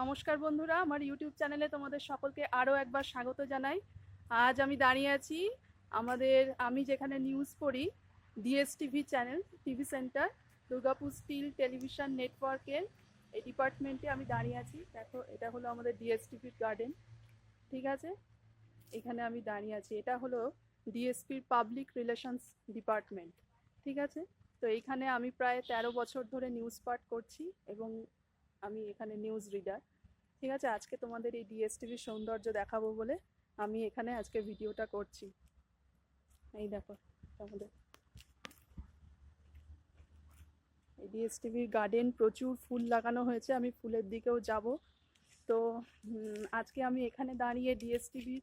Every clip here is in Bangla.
নমস্কার বন্ধুরা, আমার ইউটিউব চ্যানেলে তোমাদের সকলকে আরও একবার স্বাগত জানাই। আজ আমি দাঁড়িয়ে আছি আমাদের, আমি যেখানে নিউজ পড়ি DSTV channel TV centre Durgapur steel television নেটওয়ার্কের এই ডিপার্টমেন্টে আমি দাঁড়িয়ে আছি। দেখো, এটা হলো আমাদের ডিএসটিভির গার্ডেন ঠিক আছে? এখানে আমি দাঁড়িয়ে আছি। এটা হলো ডিএসপির পাবলিক রিলেশনস ডিপার্টমেন্ট ঠিক আছে? তো এইখানে আমি প্রায় তেরো বছর ধরে নিউজ পাঠ করছি এবং আমি এখানে নিউজ রিডার ঠিক আছে, আজকে তোমাদের এই ডিএসটিভির সৌন্দর্য দেখাবো বলে আমি এখানে আজকে ভিডিওটা করছি। এই দেখো, আমাদের। এই ডিএসটিভির গার্ডেন প্রচুর ফুল লাগানো হয়েছে, আমি ফুলের দিকেও যাব। তো আজকে আমি এখানে দাঁড়িয়ে ডিএসটিভির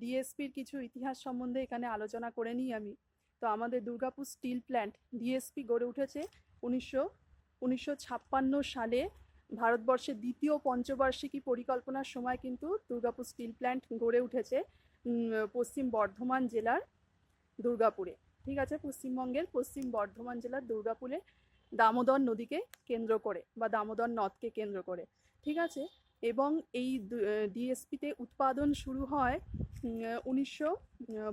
ডিএসপির কিছু ইতিহাস সম্বন্ধে এখানে আলোচনা করে নিই আমি। তো আমাদের দুর্গাপুর স্টিল প্ল্যান্ট ডিএসপি গড়ে উঠেছে উনিশশো উনিশশো সালে ভারতবর্ষের দ্বিতীয় পঞ্চবার্ষিকী পরিকল্পনার সময় কিন্তু দুর্গাপুর স্টিল প্ল্যান্ট গড়ে উঠেছে পশ্চিম বর্ধমান জেলার দুর্গাপুরে। ঠিক আছে, পশ্চিমবঙ্গের পশ্চিম বর্ধমান জেলার দুর্গাপুরে দামোদর নদীকে কেন্দ্র করে বা দামোদর নদকে কেন্দ্র করে। ঠিক আছে, এবং এই ডিএসপিতে উৎপাদন শুরু হয় উনিশশো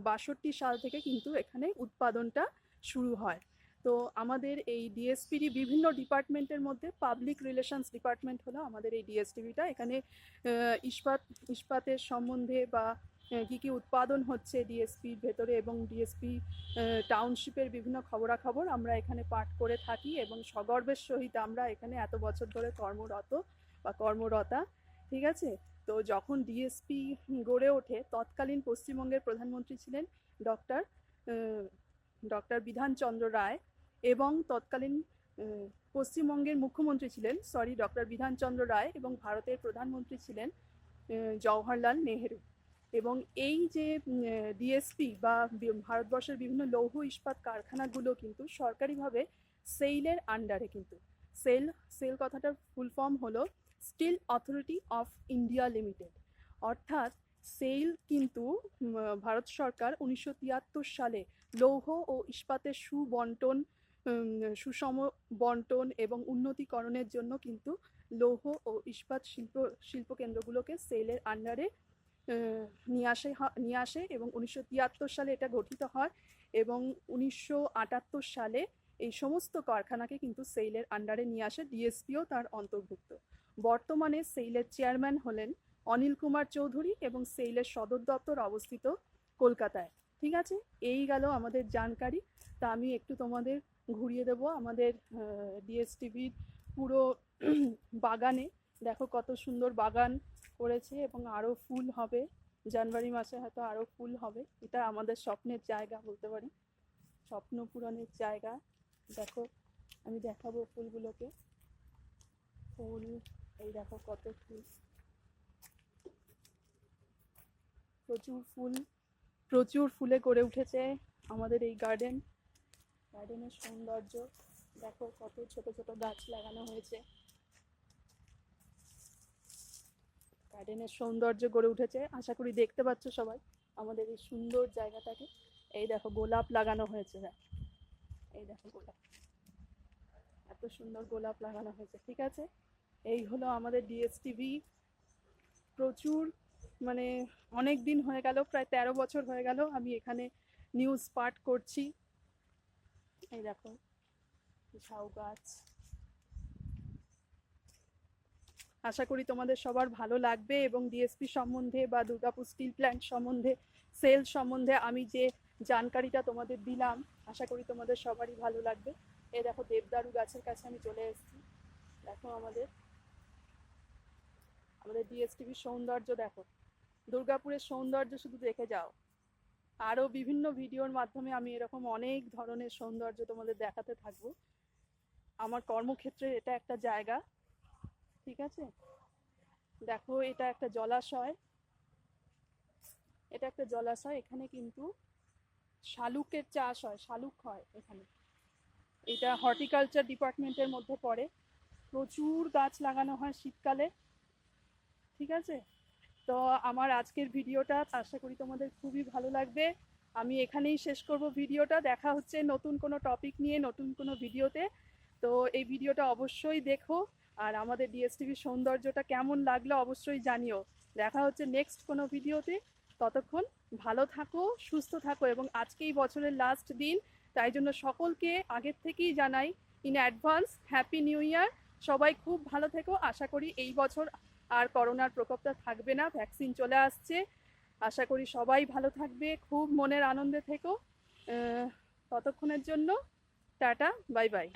বাষট্টি সাল থেকে কিন্তু এখানে উৎপাদনটা শুরু হয়। তো আমাদের এই ডিএসপিরই বিভিন্ন ডিপার্টমেন্টের মধ্যে পাবলিক রিলেশনস ডিপার্টমেন্ট হলো আমাদের এই ডিএসটিভিটা এখানে ইস্পাত, ইস্পাতের সম্বন্ধে বা কী কী উৎপাদন হচ্ছে ডিএসপির ভেতরে এবং ডিএসপি টাউনশিপের বিভিন্ন খবরাখবর আমরা এখানে পাঠ করে থাকি এবং সগর্বের সহিত আমরা এখানে এত বছর ধরে কর্মরত বা কর্মরতা, ঠিক আছে? তো যখন ডিএসপি গড়ে ওঠে, তৎকালীন পশ্চিমবঙ্গের প্রধানমন্ত্রী ছিলেন ডক্টর ডক্টর বিধানচন্দ্র রায়। এবং তৎকালীন পশ্চিমবঙ্গের মুখ্যমন্ত্রী ছিলেন সরি ডক্টর বিধানচন্দ্র রায় এবং ভারতের প্রধানমন্ত্রী ছিলেন জওহরলাল নেহেরু। এবং এই যে ডিএসপি বা ভারতবর্ষের বিভিন্ন লৌহ ইস্পাত কারখানাগুলো কিন্তু সরকারিভাবে সেইলের আন্ডারে কিন্তু। সেল সেল কথাটার ফুল ফর্ম হলো steel authority of India limited অর্থাৎ সেল কিন্তু ভারত সরকার উনিশশো তিয়াত্তর সালে লৌহ ও ইস্পাতের সুবন্টন সুষম বন্টন এবং উন্নতিকরণের জন্য কিন্তু লৌহ ও ইস্পাত শিল্প শিল্প কেন্দ্রগুলোকে সেলের আন্ডারে নিয়ে আসে নিয়ে আসে এবং উনিশশো তিয়াত্তর সালে এটা গঠিত হয় এবং উনিশশো আটাত্তর সালে এই সমস্ত কারখানাকে কিন্তু সেইলের আন্ডারে নিয়ে আসে, ডিএসপিও তার অন্তর্ভুক্ত। বর্তমানে সেইলের চেয়ারম্যান হলেন অনিল কুমার চৌধুরী এবং সেইলের সদর দপ্তর অবস্থিত কলকাতায়। ঠিক আছে? এই গেল আমাদের জানকারি। তা আমি একটু তোমাদের ঘুরিয়ে দেব আমাদের ডিএসটিভির পুরো বাগানে। দেখো কত সুন্দর বাগান করেছে এবং আরও ফুল হবে। জানুয়ারি মাসে হয়তো আরও ফুল হবে। এটা আমাদের স্বপ্নের জায়গা বলতে পারি। স্বপ্ন পূরণের জায়গা। দেখো, আমি দেখাবো ফুলগুলোকে। ফুল, এই দেখো কত ফুল। প্রচুর ফুল, প্রচুর ফুলে করে উঠেছে আমাদের এই গার্ডেন। গার্ডেনের সৌন্দর্য। দেখো কত ছোট ছোট গাছ লাগানো হয়েছে। গার্ডেনের সৌন্দর্য গড়ে উঠেছে। আশা করি দেখতে পাচ্ছ সবাই আমাদের এই সুন্দর জায়গাটাকে। এই দেখো গোলাপ লাগানো হয়েছে দেখ এই দেখো গোলাপ। এত সুন্দর গোলাপ লাগানো হয়েছে, ঠিক আছে? এই হলো আমাদের ডিএসটিভি প্রচুর মানে অনেক দিন হয়ে গেল, প্রায় তেরো বছর হয়ে গেল আমি এখানে নিউজ পাঠ করছি। এই দেখো, ঝাউ গাছ। আশা করি তোমাদের সবার ভালো লাগবে এবং ডিএসপি সম্বন্ধে বা দুর্গাপুর স্টিল প্ল্যান্ট সম্বন্ধে সেল সম্বন্ধে আমি যে জানকারিটা তোমাদের দিলাম, আশা করি তোমাদের সবারই ভালো লাগবে। এই দেখো, দেবদারু গাছের কাছে আমি চলে এসেছি। দেখো আমাদের আমাদের ডিএসটিভির সৌন্দর্য দেখো। দুর্গাপুরের সৌন্দর্য শুধু দেখে যাও। আরও বিভিন্ন ভিডিওর মাধ্যমে আমি এরকম অনেক ধরনের সৌন্দর্য তোমাদের দেখাতে থাকব। আমার কর্মক্ষেত্রে এটা একটা জায়গা, ঠিক আছে? দেখো, এটা একটা জলাশয়। এটা একটা জলাশয়, এখানে কিন্তু শালুকের চাষ হয়, শালুক হয় এখানে। এটা হর্টিকালচার ডিপার্টমেন্টের মধ্যে পড়ে। প্রচুর গাছ লাগানো হয় শীতকালে, ঠিক আছে? তো আমার আজকের ভিডিওটা আশা করি তোমাদের খুবই ভালো লাগবে। আমি এখানেই শেষ করব ভিডিওটা। দেখা হচ্ছে নতুন কোনো টপিক নিয়ে নতুন কোনো ভিডিওতে। তো এই ভিডিওটা অবশ্যই দেখো। আর আমাদের ডিএসটিভির সৌন্দর্যটা কেমন লাগল অবশ্যই জানিও। দেখা হচ্ছে নেক্সট কোনো ভিডিওতে। ততক্ষণ ভালো থাকো, সুস্থ থাকো এবং আজকেই বছরের লাস্ট দিন। তাই জন্য সকলকে আগের থেকেই জানাই in advance happy new year সবাই খুব ভালো থেকো। আশা করি এই বছর আর করোনার প্রকোপটা থাকবে না ভ্যাকসিন চলে আসছে। আশা করি সবাই ভালো থাকবে, খুব মনের আনন্দে থেকো। ততক্ষণের জন্য টাটা বাই বাই